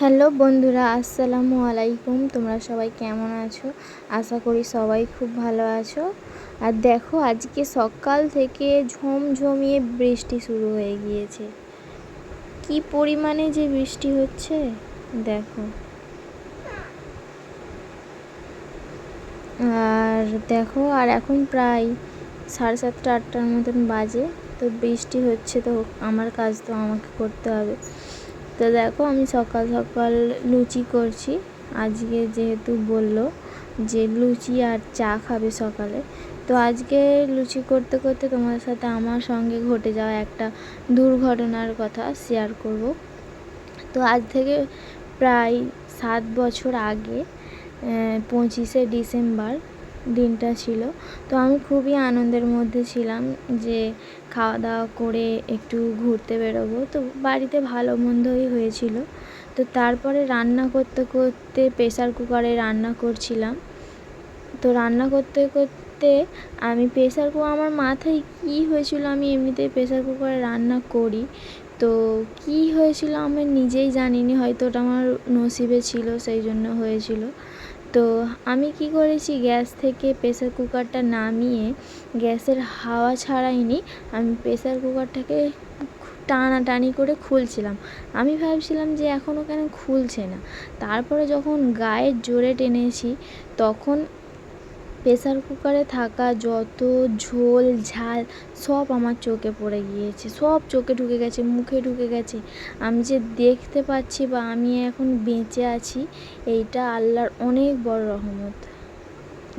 Hello বন্ধুরা, আসসালামু আলাইকুম। তোমরা সবাই কেমন আছো? আশা করি সবাই খুব ভালো আছো। আর দেখো, আজকে সকাল থেকে ঝমঝমিয়ে বৃষ্টি শুরু হয়ে গিয়েছে। কি পরিমাণে যে বৃষ্টি হচ্ছে, দেখো। আর দেখো, আর এখন প্রায় সাড়ে সাতটা, আটটার মতন বাজে। তো বৃষ্টি হচ্ছে তো আমার কাজ তো আমাকে করতে হবে। তো দেখো, আমি সকাল সকাল লুচি করছি। আজকে যেহেতু বলল যে লুচি আর চা খাবে সকালে। তো আজকে লুচি করতে করতে তোমার সাথে আমার সঙ্গে ঘটে যাওয়া একটা দুর্ঘটনার কথা শেয়ার করব। তো আজ থেকে প্রায় সাত বছর আগে পঁচিশে ডিসেম্বর দিনটা ছিল। তো আমি খুবই আনন্দের মধ্যে ছিলাম যে খাওয়া দাওয়া করে একটু ঘুরতে বেরোবো। তো বাড়িতে ভালো মন্দই হয়েছিল। তো তারপরে রান্না করতে করতে প্রেসার কুকারে রান্না করছিলাম। তো রান্না করতে করতে আমি প্রেসার কুকার আমার মাথায় কী হয়েছিল আমি এমনিতেই প্রেসার কুকারে রান্না করি। তো কী হয়েছিল আমি নিজেই জানিনি, হয়তো ওটা আমার নসিবে ছিল, সেই জন্য হয়েছিল। তো আমি কি করেছি, গ্যাস থেকে প্রেসার কুকারটা নামিয়ে গ্যাসের হাওয়া ছাড়াইনি, আমি প্রেসার কুকারটাকে টানাটানি করে খুলছিলাম। আমি ভাবছিলাম যে এখনও কেন খুলছে না। তারপরে যখন গায়ের জোরে টেনেছি, তখন প্রেসার কুকারে থাকা যত ঝোল, ঝাল সব আমার চোখে পড়ে গিয়েছে। সব চোখে ঢুকে গেছে, মুখে ঢুকে গেছে। আমি যে দেখতে পাচ্ছি বা আমি এখন বেঁচে আছি, এইটা আল্লাহর অনেক বড় রহমত।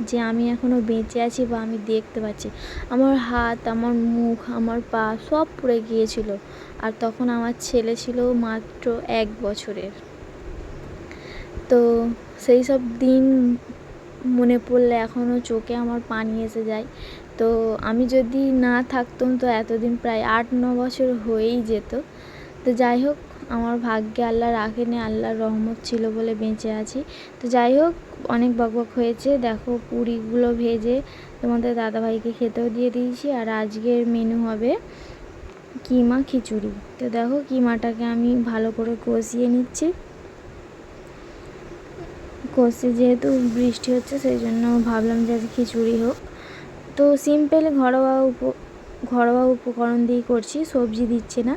যে আমি এখনও বেঁচে আছি বা আমি দেখতে পাচ্ছি। আমার হাত, আমার মুখ, আমার পা সব পুড়ে গিয়েছিল। আর তখন আমার ছেলে ছিল মাত্র এক বছরের। তো সেই সব দিন মনে পড়লে এখনও চোখে আমার পানি এসে যায়। তো আমি যদি না থাকতাম তো এতদিন প্রায় আট, ন বছর হয়েই যেত। তো যাই হোক, আমার ভাগ্যে আল্লাহ রাখেনি, আল্লাহর রহমত ছিল বলে বেঁচে আছি। তো যাই হোক, অনেক বকবক হয়েছে। দেখো পুরিগুলো ভেজে তোমাদের দাদাভাইকে খেতেও দিয়ে দিয়েছি আর আজকের মেনু হবে কিমা খিচুড়ি। তো দেখো কিমাটাকে আমি ভালো করে কষিয়ে নিচ্ছি। কষে যেহেতু বৃষ্টি হচ্ছে সেই জন্য ভাবলাম যে খিচুড়ি হোক। তো সিম্পল ঘরোয়া উপ, ঘরোয়া উপকরণ দিয়েই করছি, সবজি দিচ্ছে না।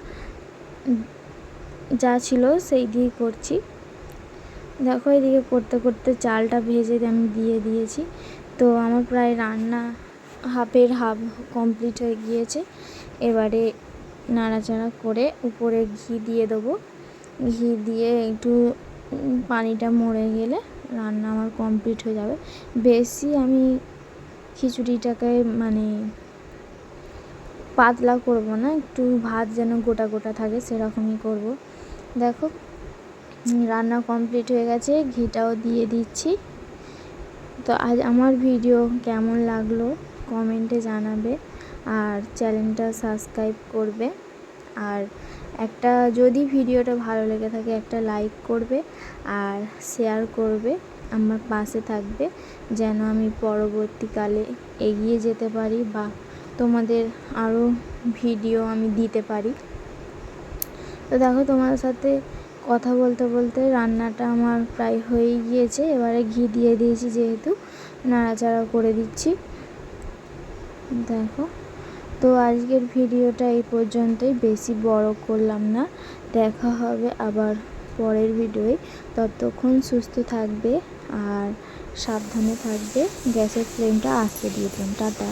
যা ছিল সেই দিয়ে করছি। দেখো এদিকে করতে করতে চালটা ভেজে আমি দিয়ে দিয়েছি। তো আমার প্রায় রান্না হাফের হাফ কমপ্লিট হয়ে গিয়েছে। এবারে নাড়াচাড়া করে উপরে ঘি দিয়ে দেবো। ঘি দিয়ে একটু পানিটা মরে গেলে রান্না আমার কমপ্লিট হয়ে যাবে। বেশি আমি খিচুড়িটাকে মানে পাতলা করব না, একটু ভাত যেন গোটা গোটা থাকে সেরকমই করব। দেখো, রান্না কমপ্লিট হয়ে গেছে, ঘিটাও দিয়ে দিচ্ছি। তো আজ আমার ভিডিও কেমন লাগল? কমেন্টে জানাবে আর চ্যানেলটা সাবস্ক্রাইব করবে। আর একটা যদি ভিডিওটা ভালো লেগে থাকে একটা লাইক করবে আর শেয়ার করবে আমার পাশে থাকবে যেন আমি পরবর্তীকালে এগিয়ে যেতে পারি বা তোমাদের আরও ভিডিও আমি দিতে পারি। তো দেখো তোমার সাথে কথা বলতে বলতে রান্নাটা আমার প্রায় হয়েই গিয়েছে, এবারে ঘি দিয়ে দিয়েছি যেহেতু, নাড়াচাড়া করে দিচ্ছি। দেখো। তো আজকের ভিডিওটা এই পর্যন্তই। বেশি বড় করলাম না। দেখা হবে আবার পরের ভিডিওয়। ততক্ষণ সুস্থ থাকবে আর সাবধানে থাকবে। গ্যাসের ফ্লেমটা আস্তে দিয়ে দিলাম। টাটা।